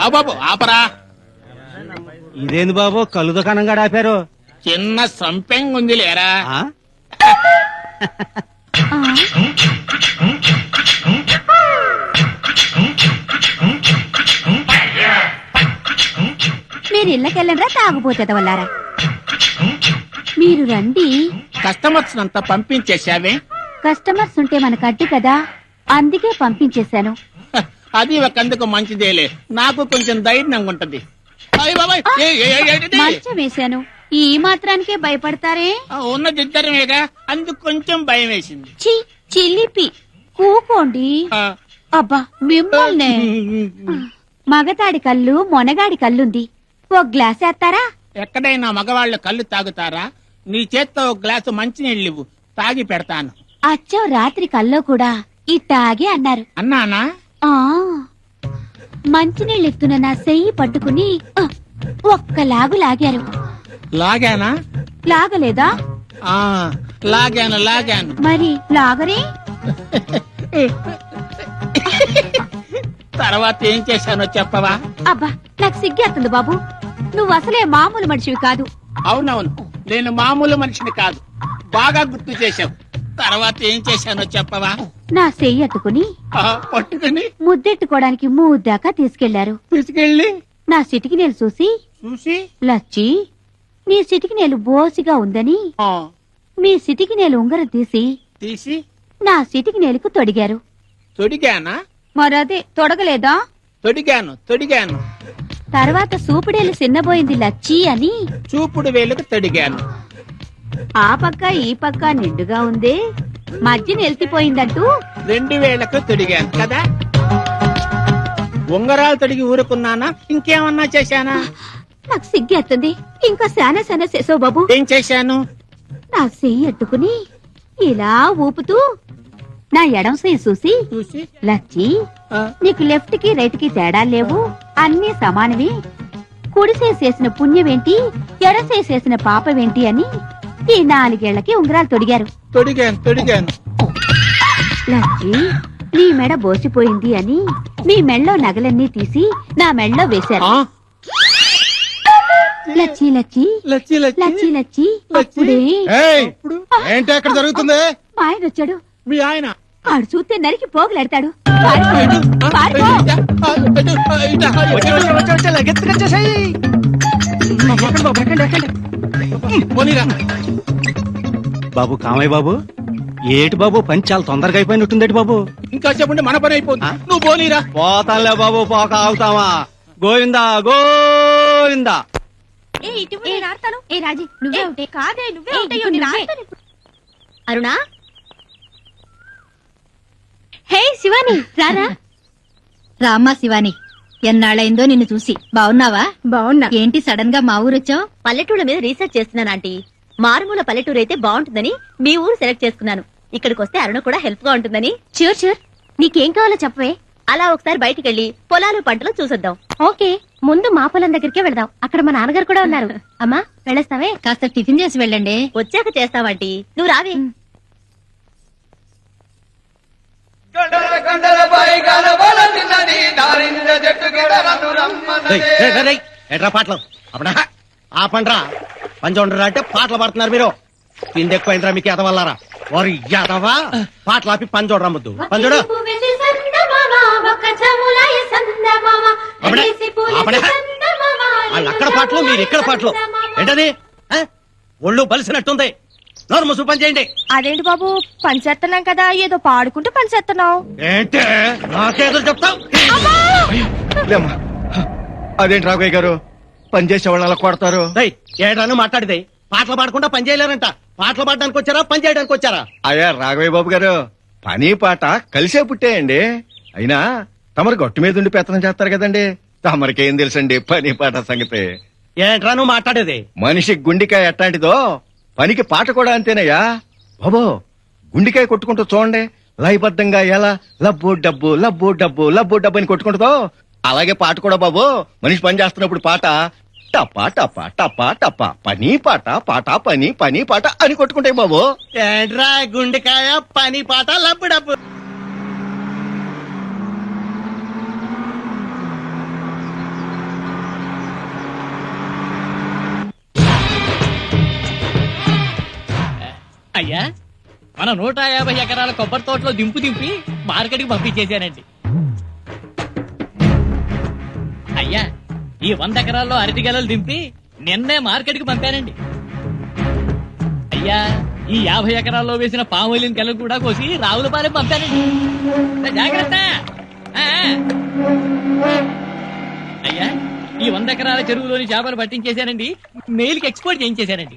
ఆ బాబు ఆపరా. ఇదేంది బాబు? కళ్ళు దుకాణం కూడా ఆపారు. చిన్న సంపెంగ్ ఉంది లేరా? ఆ? మీరు ఇళ్ళకెళ్ళరా తాగుపోతే వల్లారా మీరు రండి. కస్టమర్స్ అంతా పంపించేశావే? కస్టమర్స్ ఉంటే మనకు అడ్డు కదా. అందుకే పంపించేశాను. అది ఒకందుకు మంచిదేలే. నాకు కొంచెం ధైర్యంగా ఉంటది? మంచం వేశాను. ఈ మాత్రానికే భయపడతారే? ఆ, ఉన్న ఇద్దరమేగా. అందుకు కొంచెం భయం వేసింది. చి చిల్లిపి. కూకోండి. అబ్బా మిమ్మల్నే. మగతాడి కళ్ళు మొనగాడి కళ్ళుంది. ఓ గ్లాస్ వేస్తారా? ఎక్కడైనా మగవాళ్ళు కళ్ళు తాగుతారా? నీ చేత్తో ఒక గ్లాసు మంచినీళ్ళు తాగి పెడతాను. అచ్చో రాత్రి కల్లో కూడా ఇట్టాగే అన్నారు. అన్నానా? ఆ. మంచినీళ్ళు ఎత్తున నా చెయ్యి పట్టుకుని ఒక్క లాగు లాగారు. లాగానా? లాగలేదా? ఆ లాగాను లాగాను. మరి లాగరే? తర్వాత ఏం చేశానో చెప్పవా? అబ్బా నాకు సిగ్గేస్తుంది బాబు. నువ్వు అసలే మామూలు మనిషివి కాదు. అవునవును నేను మామూలు మనిషిని కాదు. బాగా గుర్తు చేశావు. తర్వాత ఏం చేశానో చెప్పవా? నా చెయ్యి అట్టుకుని ఆ, పట్టుకుని ముద్దెట్టుకోవడానికి మూద్దాకా తీసుకెళ్ళారు. తీసుకెళ్ళి నా సిటికి నేలు చూసి చూసి? లచ్చి నీ సిటికి నేలు బోసిగా ఉందని ఆ, మీ సిటికి నేలు ఉంగరం తీసి తీసి? నా సిటికి నేలకు తొడిగారు. తొడిగానా? మరదే తొడగలేదా? తొడిగాను తొడిగాను. తర్వాత సూపిడేలు చిన్నబోయింది లచ్చి అని చూపుడు వేలుకు తొడిగాను. ఆ పక్క ఈ పక్క నిండుగా ఉందే. మధ్య నిలిచిపోయిందంటూ. రెండు వేలకు తొడిగాను కదా? ఉంగరాలు తొడిగి ఊరుకున్నానా? ఇంకేమన్నా చేశానా? నాకు సిగ్గేస్తుంది ఇంకా శానా శానా చేసావు బాబు. ఏం చేశాను? నా చెయ్యి అట్టుకుని ఇలా ఊపుతూ నా ఎడం చెయ్యి చూసి చూసి? లచ్చి ఆ, నీకు లెఫ్ట్కి రైట్కి తేడా లేవు. అన్ని సమానవి కుడి చేసిన పుణ్యమేంటి? ఎడ చేసిన పాపమేంటి అని ఈ నాలుగేళ్ళకి ఉంగరాలు తొడిగారు. తొడిగాను తొడిగాను. లచ్చి నీ మెడ బోసిపోయింది అని మీ మెళ్ళో నగలన్నీ తీసి నా మెళ్ళో వేశారు. ఆ, లచ్చి లచ్చి లచ్చి లచ్చి లచ్చి లచ్చి లచ్చి. అప్పుడే. ఏయ్ ఇప్పుడు ఏంటి అక్కడ జరుగుతుంది? మా ఆయన వచ్చాడు. మీ ఆయన? ఆడు చూస్తే నరికి పోగులాడతాడు. పారిపో, పారిపో. పోనీరా. బాబు కామయ్య బాబు ఏటి బాబు పని చాలా తొందరగా అయిపోయినట్టుందేటి బాబు? ఇంకా చెప్పండి మన పని అయిపోతుంది? నువ్వు పోనీరా. పోతాంలే బాబు పోక ఆగుతావా? గోవిందా గోవిందా. ఏ, ఏ రాజీ నువ్వే ఉంటే కాదే నువ్వే ఉంటే అరుణా? హే శివాని రారా? రామ్మా శివాని. ఎన్నాళ్ళైందో నిన్ను చూసి. బావున్నావా? బాగున్నా ఏంటి సడన్గా మా ఊరొచ్చావు? పల్లెటూళ్ళ మీద రీసెర్చ్ చేస్తున్నాను ఆంటీ. మారుమూల పల్లెటూరు అయితే బాగుంటుందని మీ ఊరు సెలెక్ట్ చేసుకున్నాను. ఇక్కడికి వస్తే అరుణ కూడా హెల్ప్గా ఉంటుందని. షూర్ షూర్ నీకేం కావాలో చెప్పవే. అలా ఒకసారి బయటికి వెళ్ళి పొలాలు పంటలు చూసొద్దాం. ఓకే. ముందు మా పొలం దగ్గరికే వెళదాం. అక్కడ మా నాన్నగారు కూడా ఉన్నారు. అమ్మా వెళ్ళేస్తావే? కాస్త టిఫిన్ చేసి వెళ్ళండి. వచ్చాక చేస్తావంటీ నువ్వు రావే. ఎట్రా పాటలు? అప్పుడా ఆ పండ్రా? పంచండ్రా అంటే పాటలు పడుతున్నారు మీరు. తిండి ఎక్కువైందిరా మీకు ఎదవల్లారా వారు ఎదవా పాటలు ఆపి పని చూడరా ముద్దు పని చూడు అప్పుడే, అప్పుడే. వాళ్ళు అక్కడ పాటలు మీరు ఇక్కడ పాటలు. ఏంటది? ఒళ్ళు బలిసినట్టుంది. నోరు ముసు పని చేయండి. అదేంటి బాబు? పనిచేస్తున్నాం కదా ఏదో పాడుకుంటూ పనిచేస్తున్నావు ఏంటే? నాకేదో చెప్తావు? అదేంటి రాఘవయ్య గారు? పనిచేసే వాళ్ళని అలా కొడతారు? ఏడాను మాట్లాడితే పాటలు పాడకుండా పని చేయలేరంట. పాటలు పాడడానికి వచ్చారా? పని చేయడానికి వచ్చారా? అయ్యా రాఘవయ్య బాబు గారు పని పాట కలిసే పుట్టేయండి. అయినా తమరు గట్టు మీద ఉండి పెత్తనం చేస్తారు కదండి. తమరికేం తెలుసండి పని పాట సంగతి? ఏంట్రా నువ్వు మాట్లాడేది. మనిషి గుండికాయ ఎట్టాంటిదో పనికి పాట కూడా అంతేనయ్యా. బాబో గుండికాయ కొట్టుకుంటూ చూడండి. లయబద్ధంగా ఎలా లబ్బు డబ్బు లబ్బు డబ్బు లబ్బు డబ్బు అని కొట్టుకుంటుందో అలాగే పాట కూడా బాబు. మనిషి పని చేస్తున్నప్పుడు పాట టపా టపా టపా టపా పని పాట పాట పని పని పాట అని కొట్టుకుంటాయి బాబు. ఏంట్రా గుండెకాయ పని పాట లబ్బు డబ్బు. అయ్యా మన నూట యాభై ఎకరాల కొబ్బరి తోటలో దింపు దింపి మార్కెట్కి పంపించేశానండి. ఈ వంద ఎకరాల్లో అరటి గెలలు దింపి నిన్నే మార్కెట్కి పంపానండి. అయ్యా ఈ యాభై ఎకరాల్లో వేసిన పామోలిన్ గెలలు కూడా కోసి రావులపాలెం పంపానండి. జాగ్రత్త! అయ్యా ఈ వంద ఎకరాల చెరువులోని చేపలు పట్టించేశానండి. మెయిల్కి ఎక్స్పోర్ట్ చేయించేశానండి.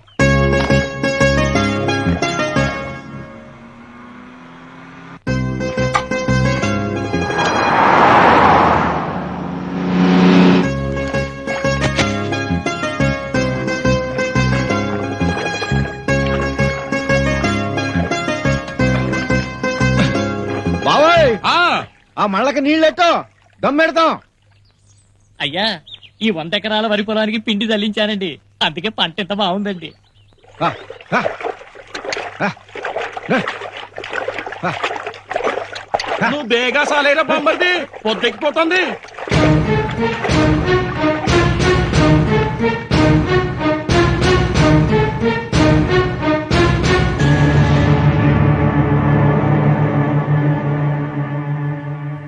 ఆ మళ్ళకి నీళ్ళెట్టో దమ్మెడతాం అయ్యా ఈ వంద ఎకరాల వరి పొలానికి పిండి తల్లించానండి అందుకే పంట ఎంత బాగుందండి. నువ్వు బేగా సాలేరా బొమ్మర్ది? పొద్దెక్కిపోతుంది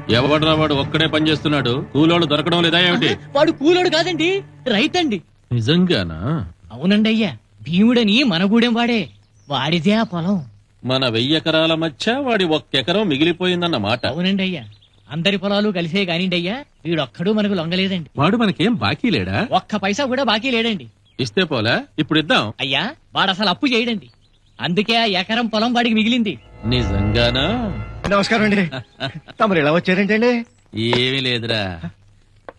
ఎవడరా వాడు ఒక్కడే పని చేస్తున్నాడు? కూలోళ్ళు దొరకడం లేదా ఏమిటి? వాడు కూలోడు కాదండి రైతండి. నిజంగానా? అవునండి అయ్యా భీముడని మన గూడెం వాడే. వాడిదే ఆ పొలం. మన వెయ్యి ఎకరాల మధ్య వాడి ఒక్క ఎకరం మిగిలిపోయిందన్న మాట. అవునండి అయ్యా అందరి పొలాలు కలిసే కానిండి అయ్యా వీడొక్కడు మనకు లొంగలేదండి. వాడు మనకేం బాకీ లేడా? ఒక్క పైసా కూడా బాకీ లేడండి. ఇస్తే పోలా? ఇప్పుడు ఇద్దాం. అయ్యా వాడు అసలు అప్పు చేయడండి. అందుకే ఆ ఎకరం పొలం వాడికి మిగిలింది. నిజంగానా? నమస్కారం అండి. తమరు ఎలా వచ్చారేంటండి? ఏమీ లేదురా.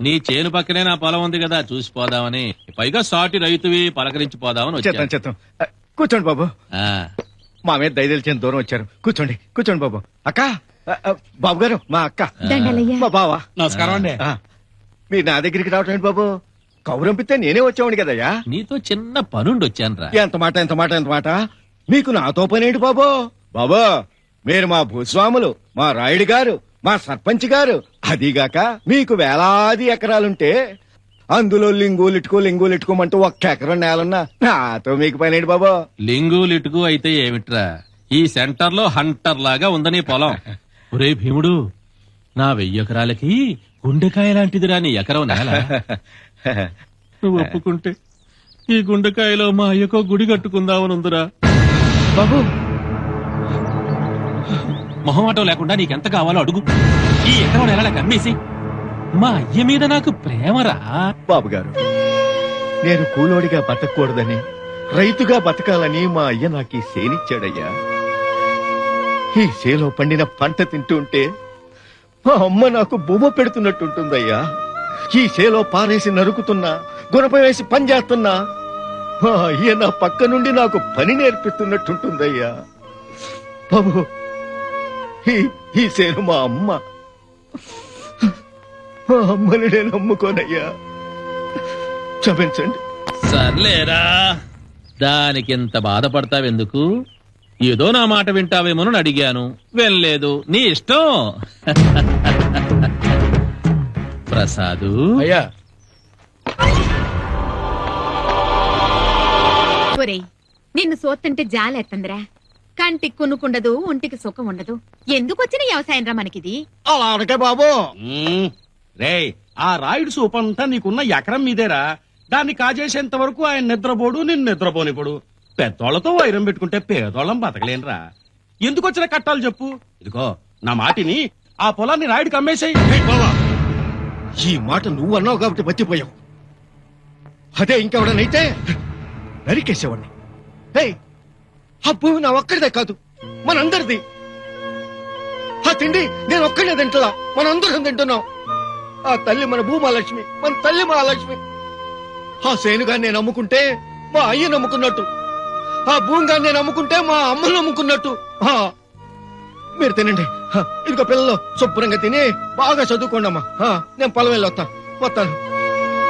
నీ చేను పక్కనే నా పొలం ఉంది కదా చూసిపోదామని పైగా సాటి రైతువి పలకరించి పోదామని చెత్తాం వచ్చాను చెత్తాం ఆ, కూర్చోండి బాబు. ఆ, మా మీద దయదలిచిన దూరం వచ్చారు. కూర్చోండి కూర్చోండి బాబు. అక్క ఆ, ఆ, బాబు గారు మా అక్క. దండలయ్యా. మా బావ. నమస్కారం అండి. ఆ, మీరు నా దగ్గరికి రావటం ఏంటి బాబు కౌరంపితే నేనే వచ్చావుని కదయ్యా. నీతో చిన్న పనుండి వచ్చానురా ఎంత మాట ఎంత మాట ఎంత మాట? మీకు నాతో పనేంటి బాబు? బాబు మీరు మా భూస్వాములు మా రాయుడు గారు మా సర్పంచ్ గారు అదిగాక మీకు వేలాది ఎకరాలుంటే అందులో లింగులిట్టుకో లింగులిట్టుకోమంటూ ఒక్క ఎకరం నేలన్నా. నాతో మీకు పనేంటి బాబు? లింగు లిటుకు అయితే ఏమిట్రా? ఈ సెంటర్లో హంటర్ లాగా ఉందని పొలం. ఒరే భీముడు నా వెయ్యి ఎకరాలకి గుండెకాయ లాంటిదిరా నీ ఎకరం నేల. నువ్వు ఒప్పుకుంటే ఈ గుండెకాయలో మా అయ్యకో గుడి కట్టుకుందామని ఉందిరా బాబు మొహమాటం లేకుండా నీకెంత కావాలో అడుగు. ఈ ఎకరం నెలల కమ్మేసి. మా అయ్య మీద నాకు ప్రేమరా. బాబు గారు నేను కూలోడిగా బతకూడదని రైతుగా బతకాలని మా అయ్య నాకు ఈ సేనిచ్చాడయ్యా. ఈ సేలో పండిన పంట తింటుంటే మా అమ్మ నాకు బొమ్మ పెడుతున్నట్టుంటుందయ్యా. ఈ సేలో పారేసి నరుకుతున్నా గుణప వేసి పని చేస్తున్నా మా అయ్య నా పక్క నుండి నాకు పని నేర్పిస్తున్నట్టుంటుందయ్యా. బాబు ఈ సేను మా అమ్మ. మా అమ్మని నేను నమ్ముకోనయ్యా. క్షమించండి. సర్లేరా. దానికింత బాధపడతావెందుకు? ఏదో నా మాట వింటావేమోనని అడిగాను. వెళ్ళలేదు. నీ ఇష్టం. ప్రసాదు. అయ్యా. ఒరేయ్ నిన్ను సోత్తంటే జాలేత్తందిరా. కంటికి కొనుక్కుండదు ఒంటికి సుఖం ఉండదు. ఎందుకు వచ్చిన వ్యవసాయం రా మనకిది? అలా అనకే బాబు. రేయ్ ఆ రాయుడు సూపంతా నీకున్న ఎకరం మీదేరా. దాన్ని కాజేసేంత వరకు ఆయన నిద్రపోడు నిన్ను నిద్రపోనిపోడు పెద్దోళ్ళతో వైరం పెట్టుకుంటే పేదోళ్ళం బతకలేనురా. ఎందుకు వచ్చిన కట్టాలు చెప్పు? ఇదిగో నా మాటిని ఆ పొలాన్ని రాయుడికి అమ్మేసాయి. ఏయ్ బావా. ఈ మాట నువ్వు అన్నావు కాబట్టి బతిపోయావు అదే ఇంకెవడనైతే? నరికేసేవాడిని. ఏయ్ ఆ భూమి నా ఒక్కడిదే కాదు మనందరిది. ఆ తిండి నేను ఒక్కడే తింటలా మనందరం తింటున్నాం. ఆ తల్లి మన భూమాలక్ష్మి మన తల్లి మహాలక్ష్మి. ఆ సేనుగా నేను అమ్ముకుంటే మా అయ్య నమ్ముకున్నట్టు. ఆ భూమిగా నేను అమ్ముకుంటే మా అమ్మ నమ్ముకున్నట్టు. మీరు తినండి. ఇదిగో పిల్లలు శుభ్రంగా తిని బాగా చదువుకోండి అమ్మా నేను పొలం వెళ్ళి వస్తాను వస్తాను.